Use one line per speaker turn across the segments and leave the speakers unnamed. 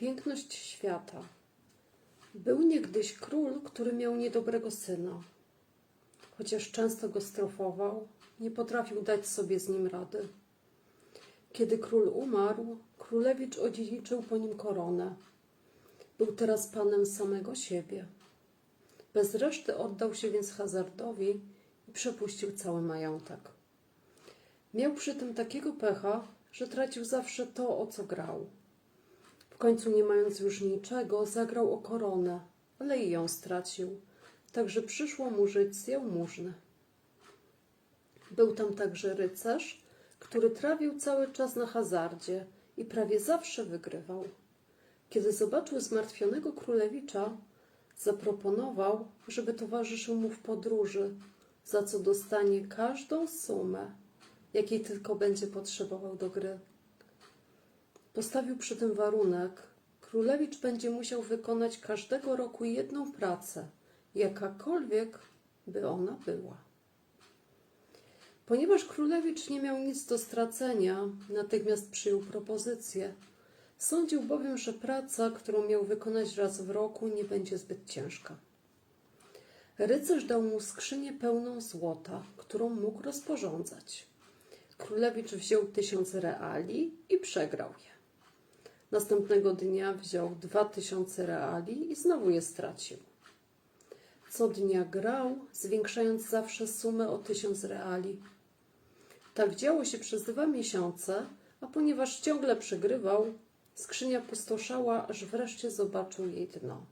Piękność świata. Był niegdyś król, który miał niedobrego syna. Chociaż często go strofował, nie potrafił dać sobie z nim rady. Kiedy król umarł, królewicz odziedziczył po nim koronę. Był teraz panem samego siebie. Bez reszty oddał się więc hazardowi i przepuścił cały majątek. Miał przy tym takiego pecha, że tracił zawsze to, o co grał. Końcu, nie mając już niczego, zagrał o koronę, ale i ją stracił, także przyszło mu żyć z jałmużny. Był tam także rycerz, który trawił cały czas na hazardzie i prawie zawsze wygrywał. Kiedy zobaczył zmartwionego królewicza, zaproponował, żeby towarzyszył mu w podróży, za co dostanie każdą sumę, jakiej tylko będzie potrzebował do gry. Postawił przy tym warunek: królewicz będzie musiał wykonać każdego roku jedną pracę, jakakolwiek by ona była. Ponieważ królewicz nie miał nic do stracenia, natychmiast przyjął propozycję. Sądził bowiem, że praca, którą miał wykonać raz w roku, nie będzie zbyt ciężka. Rycerz dał mu skrzynię pełną złota, którą mógł rozporządzać. Królewicz wziął tysiąc reali i przegrał je. Następnego dnia wziął dwa tysiące reali i znowu je stracił. Co dnia grał, zwiększając zawsze sumę o tysiąc reali. Tak działo się przez dwa miesiące, a ponieważ ciągle przegrywał, skrzynia pustoszała, aż wreszcie zobaczył jej dno.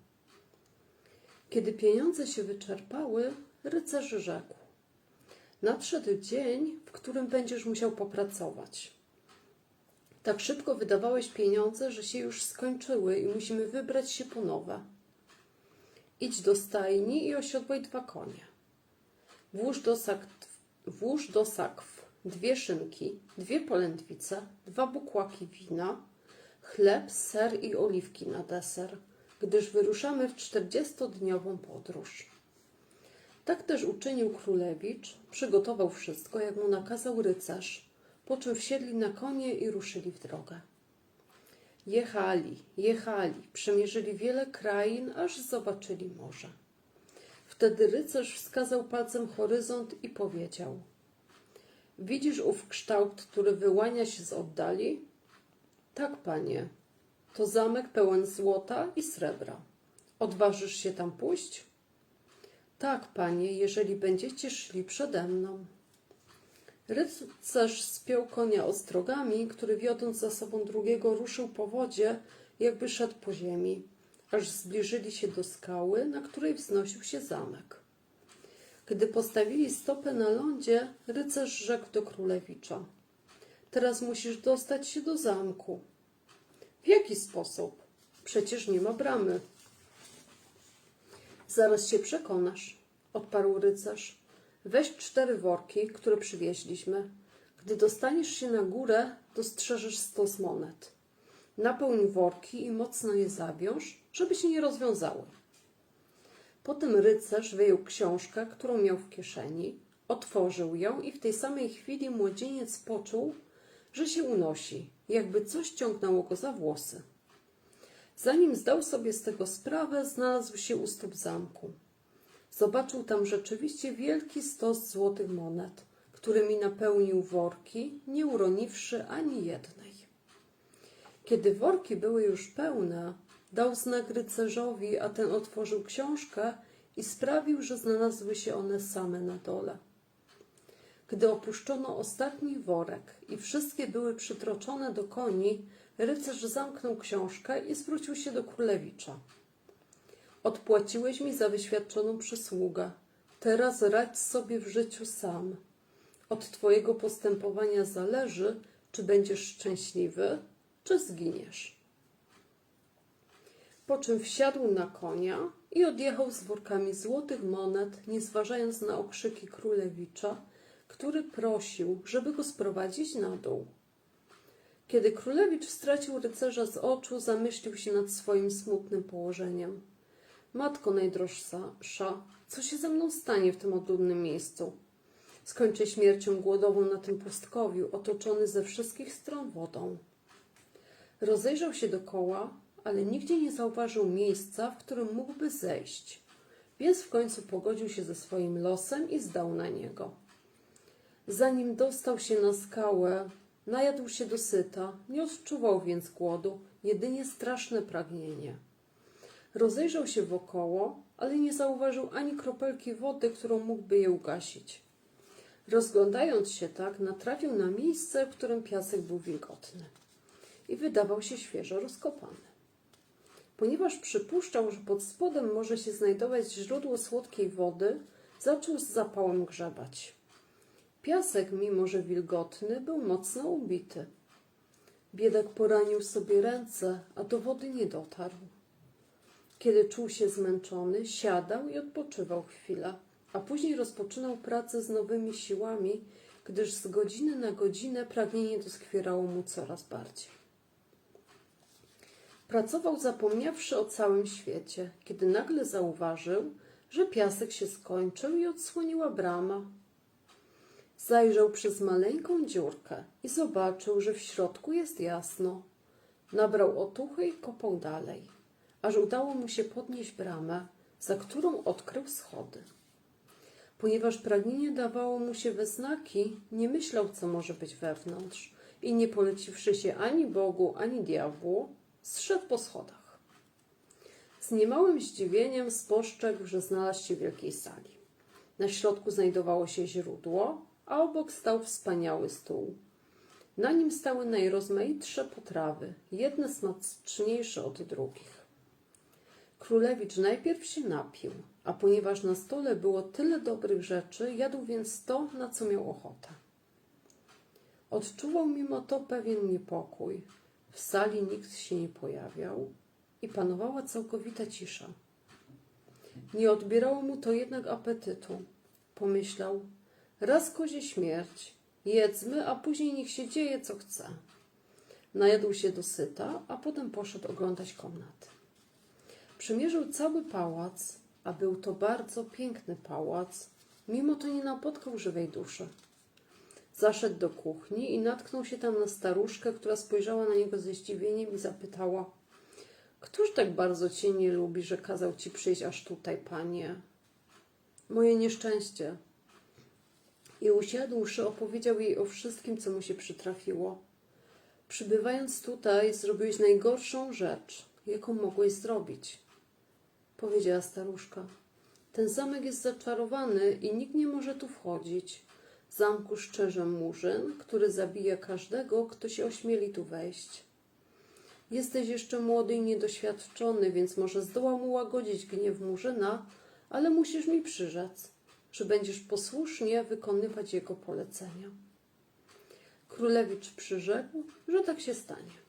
Kiedy pieniądze się wyczerpały, rycerz rzekł: Nadszedł dzień, w którym będziesz musiał popracować. Tak szybko wydawałeś pieniądze, że się już skończyły i musimy wybrać się po nowe. Idź do stajni i osiodłaj dwa konie. Włóż do, sakw, włóż do sakw dwie szynki, dwie polędwice, dwa bukłaki wina, chleb, ser i oliwki na deser, gdyż wyruszamy w czterdziestodniową podróż. Tak też uczynił królewicz, przygotował wszystko, jak mu nakazał rycerz, po czym wsiedli na konie i ruszyli w drogę. Jechali, jechali, przemierzyli wiele krain, aż zobaczyli morze. Wtedy rycerz wskazał palcem horyzont i powiedział: Widzisz ów kształt, który wyłania się z oddali? Tak, panie. To zamek pełen złota i srebra. Odważysz się tam pójść? Tak, panie, jeżeli będziecie szli przede mną. Rycerz spiął konia ostrogami, który wiodąc za sobą drugiego ruszył po wodzie, jakby szedł po ziemi, aż zbliżyli się do skały, na której wznosił się zamek. Gdy postawili stopę na lądzie, rycerz rzekł do królewicza: Teraz musisz dostać się do zamku. W jaki sposób? Przecież nie ma bramy. Zaraz się przekonasz, odparł rycerz. Weź cztery worki, które przywieźliśmy. Gdy dostaniesz się na górę, dostrzeżesz stos monet. Napełń worki i mocno je zawiąż, żeby się nie rozwiązały. Potem rycerz wyjął książkę, którą miał w kieszeni, otworzył ją i w tej samej chwili młodzieniec poczuł, że się unosi, jakby coś ciągnęło go za włosy. Zanim zdał sobie z tego sprawę, znalazł się u stóp zamku. Zobaczył tam rzeczywiście wielki stos złotych monet, którymi napełnił worki, nie uroniwszy ani jednej. Kiedy worki były już pełne, dał znak rycerzowi, a ten otworzył książkę i sprawił, że znalazły się one same na dole. Gdy opuszczono ostatni worek i wszystkie były przytroczone do koni, rycerz zamknął książkę i zwrócił się do królewicza. Odpłaciłeś mi za wyświadczoną przysługę. Teraz radź sobie w życiu sam. Od twojego postępowania zależy, czy będziesz szczęśliwy, czy zginiesz. Po czym wsiadł na konia i odjechał z workami złotych monet, nie zważając na okrzyki królewicza, który prosił, żeby go sprowadzić na dół. Kiedy królewicz stracił rycerza z oczu, zamyślił się nad swoim smutnym położeniem. Matko najdroższa, co się ze mną stanie w tym odludnym miejscu? Skończę śmiercią głodową na tym pustkowiu, otoczony ze wszystkich stron wodą. Rozejrzał się dokoła, ale nigdzie nie zauważył miejsca, w którym mógłby zejść. Więc w końcu pogodził się ze swoim losem i zdał na niego. Zanim dostał się na skałę, najadł się dosyta, nie odczuwał więc głodu, jedynie straszne pragnienie. Rozejrzał się wokoło, ale nie zauważył ani kropelki wody, którą mógłby je ugasić. Rozglądając się tak, natrafił na miejsce, w którym piasek był wilgotny i wydawał się świeżo rozkopany. Ponieważ przypuszczał, że pod spodem może się znajdować źródło słodkiej wody, zaczął z zapałem grzebać. Piasek, mimo że wilgotny, był mocno ubity. Biedak poranił sobie ręce, a do wody nie dotarł. Kiedy czuł się zmęczony, siadał i odpoczywał chwilę, a później rozpoczynał pracę z nowymi siłami, gdyż z godziny na godzinę pragnienie doskwierało mu coraz bardziej. Pracował zapomniawszy o całym świecie, kiedy nagle zauważył, że piasek się skończył i odsłoniła brama. Zajrzał przez maleńką dziurkę i zobaczył, że w środku jest jasno. Nabrał otuchy i kopał dalej, aż udało mu się podnieść bramę, za którą odkrył schody. Ponieważ pragnienie dawało mu się we znaki, nie myślał, co może być wewnątrz i nie poleciwszy się ani Bogu, ani diabłu, zszedł po schodach. Z niemałym zdziwieniem spostrzegł, że znalazł się w wielkiej sali. Na środku znajdowało się źródło, a obok stał wspaniały stół. Na nim stały najrozmaitsze potrawy, jedne smaczniejsze od drugich. Królewicz najpierw się napił, a ponieważ na stole było tyle dobrych rzeczy, jadł więc to, na co miał ochotę. Odczuwał mimo to pewien niepokój. W sali nikt się nie pojawiał i panowała całkowita cisza. Nie odbierało mu to jednak apetytu. Pomyślał, raz kozie śmierć, jedzmy, a później niech się dzieje, co chce. Najadł się dosyta, a potem poszedł oglądać komnaty. Przemierzył cały pałac, a był to bardzo piękny pałac, mimo to nie napotkał żywej duszy. Zaszedł do kuchni i natknął się tam na staruszkę, która spojrzała na niego ze zdziwieniem i zapytała: Któż tak bardzo cię nie lubi, że kazał ci przyjść aż tutaj, panie? Moje nieszczęście. I usiadłszy, opowiedział jej o wszystkim, co mu się przytrafiło. Przybywając tutaj, zrobiłeś najgorszą rzecz, jaką mogłeś zrobić, powiedziała staruszka. Ten zamek jest zaczarowany i nikt nie może tu wchodzić. W zamku szczerze murzyn, który zabija każdego, kto się ośmieli tu wejść. Jesteś jeszcze młody i niedoświadczony, więc może zdołam ułagodzić gniew murzyna, ale musisz mi przyrzec, że będziesz posłusznie wykonywać jego polecenia. Królewicz przyrzekł, że tak się stanie.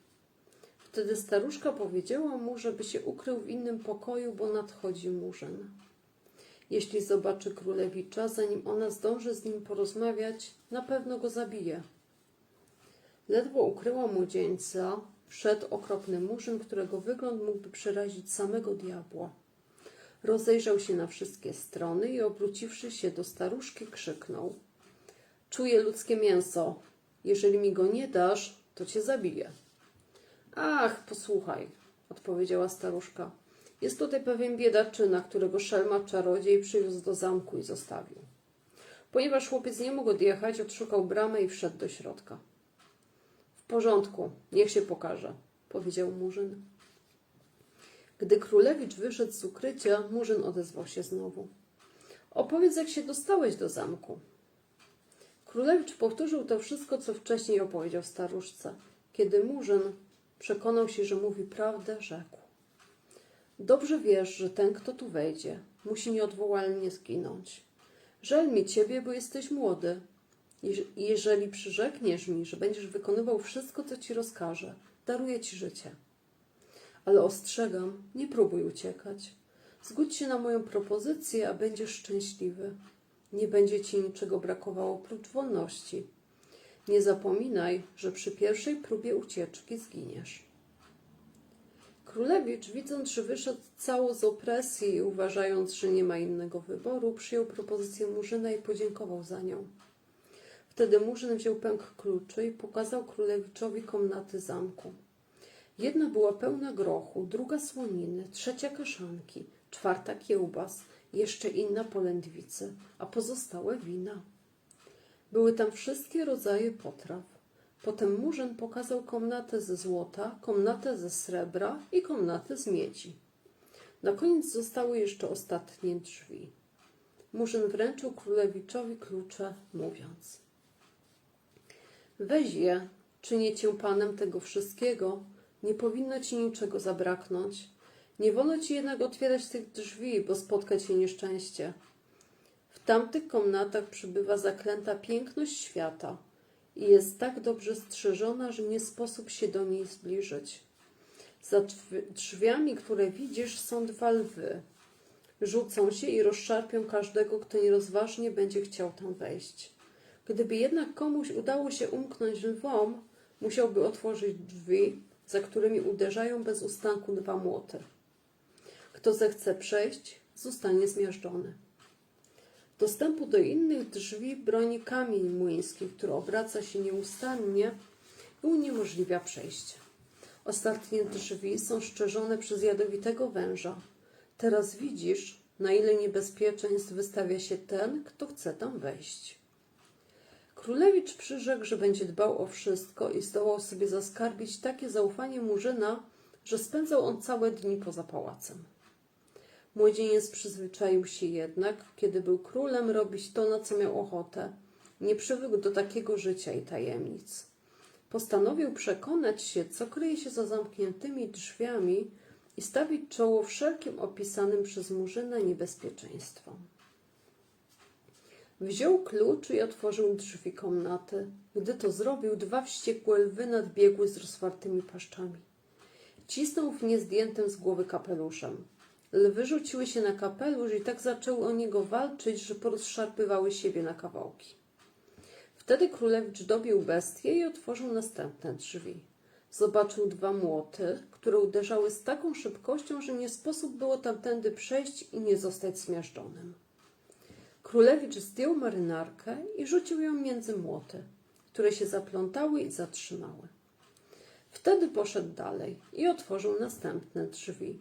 Wtedy staruszka powiedziała mu, żeby się ukrył w innym pokoju, bo nadchodzi murzyn. Jeśli zobaczy królewicza, zanim ona zdąży z nim porozmawiać, na pewno go zabije. Ledwo ukryła młodzieńca, wszedł okropny murzyn, którego wygląd mógłby przerazić samego diabła. Rozejrzał się na wszystkie strony i obróciwszy się do staruszki, krzyknął: Czuję ludzkie mięso. Jeżeli mi go nie dasz, to cię zabiję. Ach, posłuchaj, odpowiedziała staruszka. Jest tutaj pewien biedaczyna, którego szelma czarodziej przywiózł do zamku i zostawił. Ponieważ chłopiec nie mógł odjechać, odszukał bramę i wszedł do środka. W porządku, niech się pokaże, powiedział Murzyn. Gdy królewicz wyszedł z ukrycia, Murzyn odezwał się znowu. Opowiedz, jak się dostałeś do zamku. Królewicz powtórzył to wszystko, co wcześniej opowiedział staruszce. Kiedy Murzyn przekonał się, że mówi prawdę, rzekł. Dobrze wiesz, że ten, kto tu wejdzie, musi nieodwołalnie zginąć. Żal mi ciebie, bo jesteś młody. Jeż- Jeżeli przyrzekniesz mi, że będziesz wykonywał wszystko, co ci rozkażę, daruję ci życie. Ale ostrzegam, nie próbuj uciekać. Zgódź się na moją propozycję, a będziesz szczęśliwy. Nie będzie ci niczego brakowało oprócz wolności. Nie zapominaj, że przy pierwszej próbie ucieczki zginiesz. Królewicz, widząc, że wyszedł cało z opresji i uważając, że nie ma innego wyboru, przyjął propozycję Murzyna i podziękował za nią. Wtedy Murzyn wziął pęk kluczy i pokazał królewiczowi komnaty zamku. Jedna była pełna grochu, druga słoniny, trzecia kaszanki, czwarta kiełbas, jeszcze inna polędwicy, a pozostałe wina. Były tam wszystkie rodzaje potraw. Potem Murzyn pokazał komnatę ze złota, komnatę ze srebra i komnatę z miedzi. Na koniec zostały jeszcze ostatnie drzwi. Murzyn wręczył królewiczowi klucze, mówiąc: Weź je, czynię cię panem tego wszystkiego, nie powinno ci niczego zabraknąć. Nie wolno ci jednak otwierać tych drzwi, bo spotka cię nieszczęście. Tamtych komnatach przybywa zaklęta piękność świata i jest tak dobrze strzeżona, że nie sposób się do niej zbliżyć. Za drzwi- drzwiami, które widzisz, są dwa lwy. Rzucą się i rozszarpią każdego, kto nierozważnie będzie chciał tam wejść. Gdyby jednak komuś udało się umknąć lwom, musiałby otworzyć drzwi, za którymi uderzają bez ustanku dwa młoty. Kto zechce przejść, zostanie zmiażdżony. Dostępu do innych drzwi broni kamień młyński, który obraca się nieustannie i uniemożliwia przejście. Ostatnie drzwi są szczerzone przez jadowitego węża. Teraz widzisz, na ile niebezpieczeństw wystawia się ten, kto chce tam wejść. Królewicz przyrzekł, że będzie dbał o wszystko i zdołał sobie zaskarbić takie zaufanie Murzyna, że spędzał on całe dni poza pałacem. Młodzieniec przyzwyczaił się jednak, kiedy był królem, robić to, na co miał ochotę. Nie przywykł do takiego życia i tajemnic. Postanowił przekonać się, co kryje się za zamkniętymi drzwiami i stawić czoło wszelkim opisanym przez Murzyna niebezpieczeństwom. Wziął klucz i otworzył drzwi komnaty. Gdy to zrobił, dwa wściekłe lwy nadbiegły z rozwartymi paszczami. Cisnął w nie zdjętym z głowy kapeluszem. Lwy rzuciły się na kapelusz i tak zaczęły o niego walczyć, że porozszarpywały siebie na kawałki. Wtedy królewicz dobił bestię i otworzył następne drzwi. Zobaczył dwa młoty, które uderzały z taką szybkością, że nie sposób było tamtędy przejść i nie zostać zmiażdżonym. Królewicz zdjął marynarkę i rzucił ją między młoty, które się zaplątały i zatrzymały. Wtedy poszedł dalej i otworzył następne drzwi.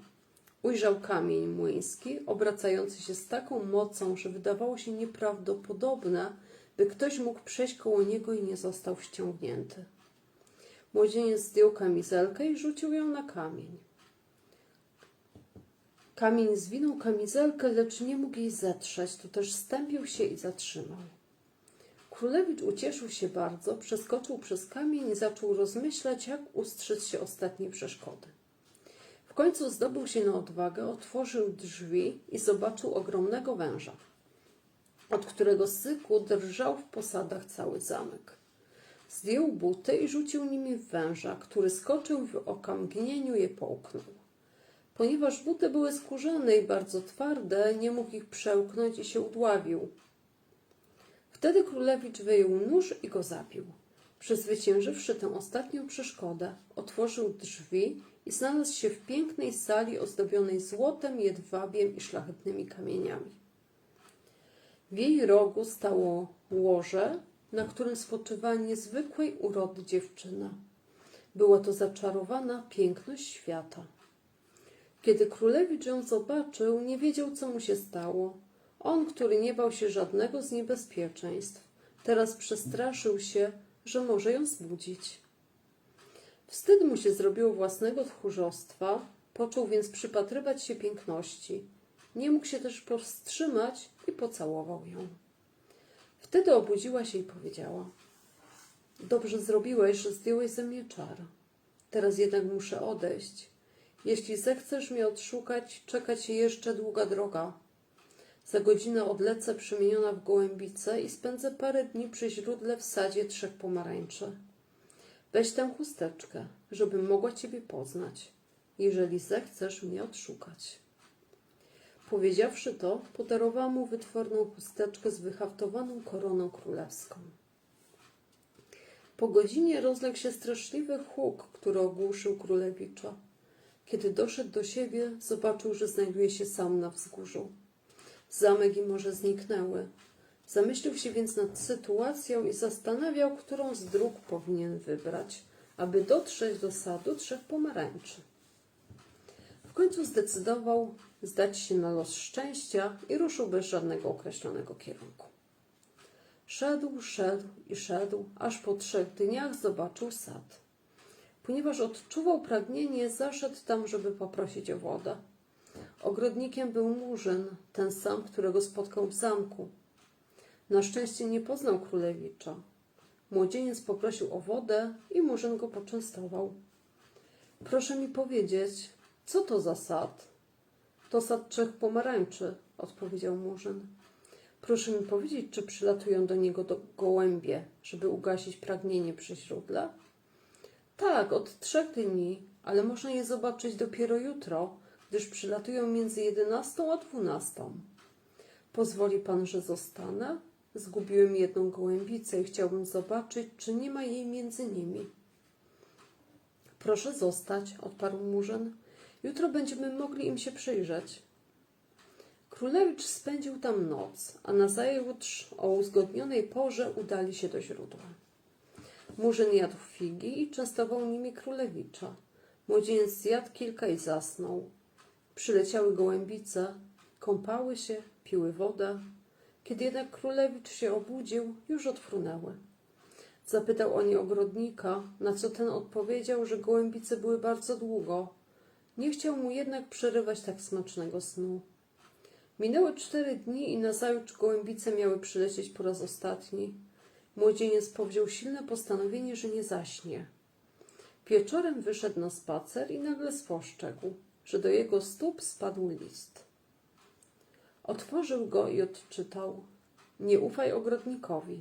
Ujrzał kamień młyński, obracający się z taką mocą, że wydawało się nieprawdopodobne, by ktoś mógł przejść koło niego i nie został wciągnięty. Młodzieniec zdjął kamizelkę i rzucił ją na kamień. Kamień zwinął kamizelkę, lecz nie mógł jej zetrzeć, to też stępił się i zatrzymał. Królewicz ucieszył się bardzo, przeskoczył przez kamień i zaczął rozmyślać, jak ustrzec się ostatniej przeszkody. Końcu zdobył się na odwagę, otworzył drzwi i zobaczył ogromnego węża, od którego syku drżał w posadach cały zamek. Zdjął buty i rzucił nimi w węża, który skoczył w okamgnieniu je połknął. Ponieważ buty były skórzane i bardzo twarde, nie mógł ich przełknąć i się udławił. Wtedy królewicz wyjął nóż i go zabił. Przezwyciężywszy tę ostatnią przeszkodę, otworzył drzwi i znalazł się w pięknej sali ozdobionej złotem, jedwabiem i szlachetnymi kamieniami. W jej rogu stało łoże, na którym spoczywała niezwykłej urody dziewczyna. Była to zaczarowana piękność świata. Kiedy królewicz ją zobaczył, nie wiedział, co mu się stało. On, który nie bał się żadnego z niebezpieczeństw, teraz przestraszył się, że może ją zbudzić. Wstyd mu się zrobiło własnego tchórzostwa, począł więc przypatrywać się piękności. Nie mógł się też powstrzymać i pocałował ją. Wtedy obudziła się i powiedziała: Dobrze zrobiłeś, że zdjąłeś ze mnie czar. Teraz jednak muszę odejść. Jeśli zechcesz mnie odszukać, czeka ci jeszcze długa droga. Za godzinę odlecę przemieniona w gołębicę i spędzę parę dni przy źródle w sadzie trzech pomarańczy. Weź tę chusteczkę, żebym mogła ciebie poznać, jeżeli zechcesz mnie odszukać. Powiedziawszy to, podarowała mu wytworną chusteczkę z wyhaftowaną koroną królewską. Po godzinie rozległ się straszliwy huk, który ogłuszył królewicza. Kiedy doszedł do siebie, zobaczył, że znajduje się sam na wzgórzu. Zamek i morze zniknęły. Zamyślił się więc nad sytuacją i zastanawiał, którą z dróg powinien wybrać. aby dotrzeć do sadu trzech pomarańczy. W końcu zdecydował zdać się na los szczęścia i ruszył bez żadnego określonego kierunku. Szedł, szedł i szedł, aż po trzech dniach zobaczył sad. Ponieważ odczuwał pragnienie, zaszedł tam, żeby poprosić o wodę. Ogrodnikiem był murzyn, ten sam, którego spotkał w zamku. Na szczęście nie poznał królewicza. Młodzieniec poprosił o wodę i murzyn go poczęstował. Proszę mi powiedzieć, co to za sad? To sad trzech pomarańczy, odpowiedział murzyn. Proszę mi powiedzieć, czy przylatują do niego do gołębie, żeby ugasić pragnienie przy źródle? Tak, od trzech dni, ale można je zobaczyć dopiero jutro, gdyż przylatują między jedenastą a dwunastą. Pozwoli pan, że zostanę? Zgubiłem jedną gołębicę i chciałbym zobaczyć, czy nie ma jej między nimi. Proszę zostać, odparł murzyn. Jutro będziemy mogli im się przyjrzeć. Królewicz spędził tam noc, a nazajutrz o uzgodnionej porze udali się do źródła. Murzyn jadł figi i częstował nimi królewicza. Młodzieniec zjadł kilka i zasnął. Przyleciały gołębice, kąpały się, piły wodę. Kiedy jednak królewicz się obudził, już odfrunęły. Zapytał o nie ogrodnika, na co ten odpowiedział, że gołębice były bardzo długo. Nie chciał mu jednak przerywać tak smacznego snu. Minęły cztery dni i nazajutrz gołębice miały przylecieć po raz ostatni. Młodzieniec powziął silne postanowienie, że nie zaśnie. Wieczorem wyszedł na spacer i nagle spostrzegł, że do jego stóp spadł list. Otworzył go i odczytał: Nie ufaj ogrodnikowi.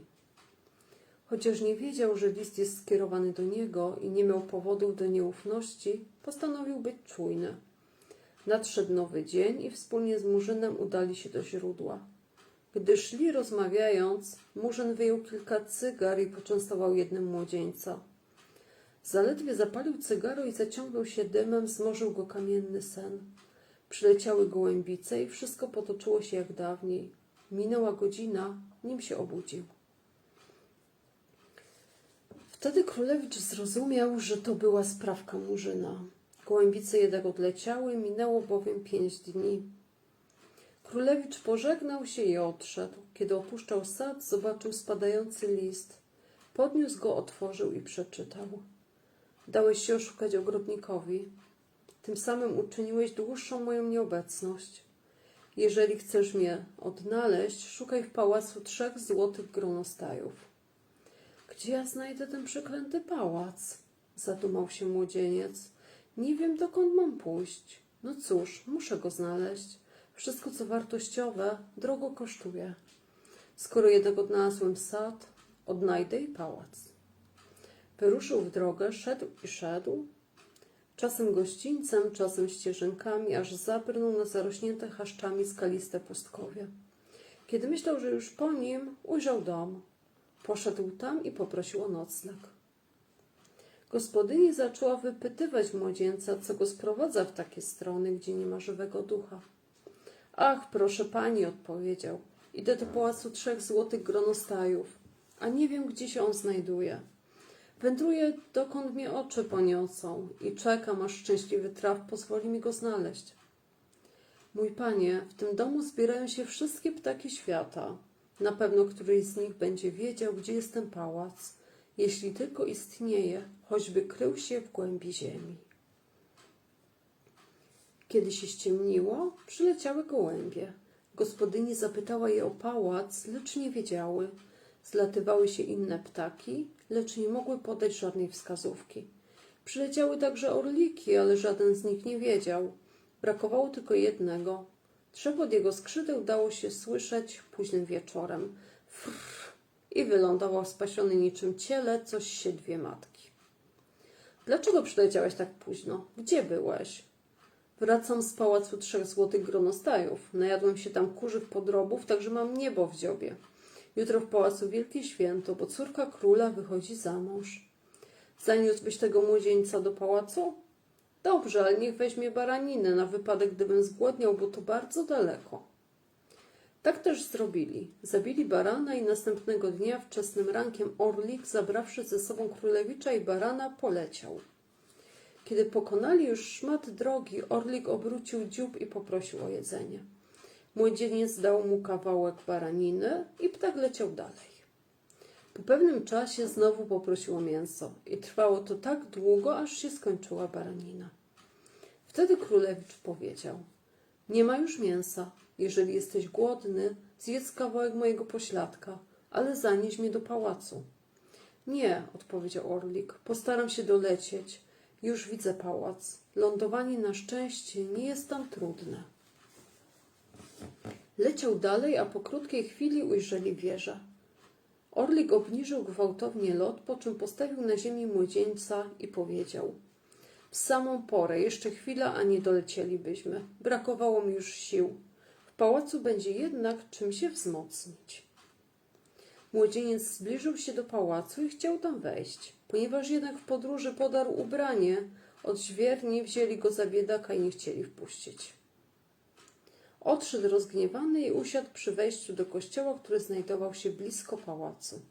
Chociaż nie wiedział, że list jest skierowany do niego i nie miał powodów do nieufności, postanowił być czujny. Nadszedł nowy dzień i wspólnie z Murzynem udali się do źródła. Gdy szli rozmawiając, Murzyn wyjął kilka cygar i poczęstował jednym młodzieńca. Zaledwie zapalił cygaro i zaciągnął się dymem, zmorzył go kamienny sen. Przyleciały gołębice i wszystko potoczyło się jak dawniej. Minęła godzina, nim się obudził. Wtedy królewicz zrozumiał, że to była sprawka Murzyna. Gołębice jednak odleciały, minęło bowiem pięć dni. Królewicz pożegnał się i odszedł. Kiedy opuszczał sad, zobaczył spadający list. Podniósł go, otworzył i przeczytał. Dałeś się oszukać ogrodnikowi. Tym samym uczyniłeś dłuższą moją nieobecność. Jeżeli chcesz mnie odnaleźć, szukaj w pałacu trzech złotych gronostajów. Gdzie ja znajdę ten przeklęty pałac? Zadumał się młodzieniec. Nie wiem, dokąd mam pójść. No cóż, muszę go znaleźć. Wszystko, co wartościowe, drogo kosztuje. Skoro jednak odnalazłem sad, odnajdę i pałac. Wyruszył w drogę, szedł i szedł, czasem gościńcem, czasem ścieżynkami, aż zabrnął na zarośnięte chaszczami skaliste pustkowie. Kiedy myślał, że już po nim, ujrzał dom. Poszedł tam i poprosił o nocleg. Gospodyni zaczęła wypytywać młodzieńca, co go sprowadza w takie strony, gdzie nie ma żywego ducha. Ach, proszę pani, odpowiedział. Idę do pałacu trzech złotych gronostajów, a nie wiem, gdzie się on znajduje. Wędruję, dokąd mnie oczy poniosą i czekam, aż szczęśliwy traf pozwoli mi go znaleźć. Mój panie, w tym domu zbierają się wszystkie ptaki świata. Na pewno któryś z nich będzie wiedział, gdzie jest ten pałac, jeśli tylko istnieje, choćby krył się w głębi ziemi. Kiedy się ściemniło, przyleciały gołębie. Gospodyni zapytała je o pałac, lecz nie wiedziały. Zlatywały się inne ptaki, lecz nie mogły podać żadnej wskazówki. Przyleciały także orliki, ale żaden z nich nie wiedział. Brakowało tylko jednego. Trzepot jego skrzydeł dało się słyszeć późnym wieczorem. Frrr, I wylądował spasiony niczym ciele, coś się dwie matki. Dlaczego przyleciałeś tak późno? Gdzie byłeś? Wracam z pałacu trzech złotych gronostajów. Najadłem się tam kurzych podrobów, także mam niebo w dziobie. Jutro w pałacu wielkie święto, bo córka króla wychodzi za mąż. Zaniósłbyś tego młodzieńca do pałacu? Dobrze, ale niech weźmie baraninę na wypadek, gdybym zgłodniał, bo to bardzo daleko. Tak też zrobili. Zabili barana i następnego dnia wczesnym rankiem Orlik, zabrawszy ze sobą królewicza i barana, poleciał. Kiedy pokonali już szmat drogi, Orlik obrócił dziób i poprosił o jedzenie. Młodzieniec dał mu kawałek baraniny i ptak leciał dalej. Po pewnym czasie znowu poprosił o mięso i trwało to tak długo, aż się skończyła baranina. Wtedy królewicz powiedział: Nie ma już mięsa. Jeżeli jesteś głodny, zjedz kawałek mojego pośladka, ale zanieś mnie do pałacu. Nie, odpowiedział Orlik, postaram się dolecieć. Już widzę pałac. Lądowanie na szczęście nie jest tam trudne. Leciał dalej, a po krótkiej chwili ujrzeli wieżę. Orlik obniżył gwałtownie lot, po czym postawił na ziemi młodzieńca i powiedział: W samą porę, jeszcze chwila, a nie dolecielibyśmy. Brakowało mi już sił. W pałacu będzie jednak czym się wzmocnić. Młodzieniec zbliżył się do pałacu i chciał tam wejść. Ponieważ jednak w podróży podarł ubranie, odźwierni wzięli go za biedaka i nie chcieli wpuścić. Odszedł rozgniewany i usiadł przy wejściu do kościoła, który znajdował się blisko pałacu.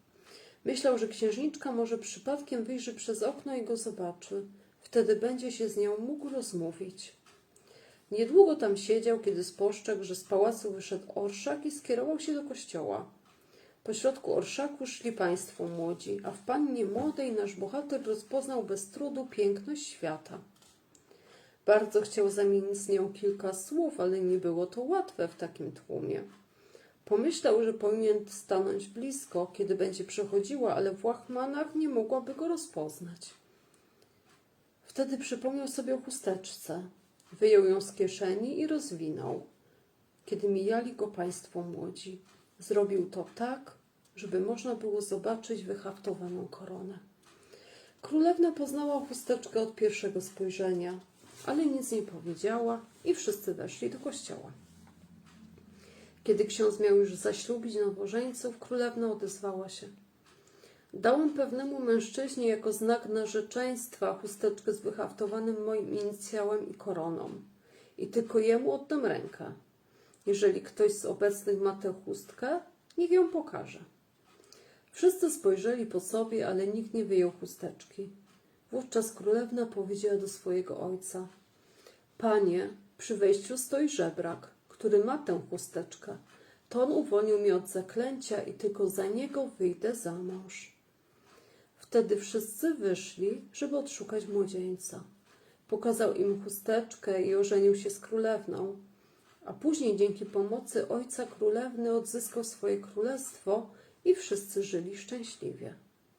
Myślał, że księżniczka może przypadkiem wyjrzy przez okno i go zobaczy. Wtedy będzie się z nią mógł rozmówić. Niedługo tam siedział, kiedy spostrzegł, że z pałacu wyszedł orszak i skierował się do kościoła. Po środku orszaku szli państwo młodzi, a w pannie młodej nasz bohater rozpoznał bez trudu piękność świata. Bardzo chciał zamienić z nią kilka słów, ale nie było to łatwe w takim tłumie. Pomyślał, że powinien stanąć blisko, kiedy będzie przechodziła, ale w łachmanach nie mogłaby go rozpoznać. Wtedy przypomniał sobie o chusteczce. Wyjął ją z kieszeni i rozwinął. Kiedy mijali go państwo młodzi, zrobił to tak, żeby można było zobaczyć wyhaftowaną koronę. Królewna poznała chusteczkę od pierwszego spojrzenia, ale nic nie powiedziała i wszyscy weszli do kościoła. Kiedy ksiądz miał już zaślubić nowożeńców, królewna odezwała się. Dałam pewnemu mężczyźnie jako znak narzeczeństwa chusteczkę z wyhaftowanym moim inicjałem i koroną. I tylko jemu oddam rękę. Jeżeli ktoś z obecnych ma tę chustkę, niech ją pokaże. Wszyscy spojrzeli po sobie, ale nikt nie wyjął chusteczki. Wówczas królewna powiedziała do swojego ojca: Panie, przy wejściu stoi żebrak, który ma tę chusteczkę. To on uwolnił mnie od zaklęcia i tylko za niego wyjdę za mąż. Wtedy wszyscy wyszli, żeby odszukać młodzieńca. Pokazał im chusteczkę i ożenił się z królewną, a później dzięki pomocy ojca królewny odzyskał swoje królestwo i wszyscy żyli szczęśliwie.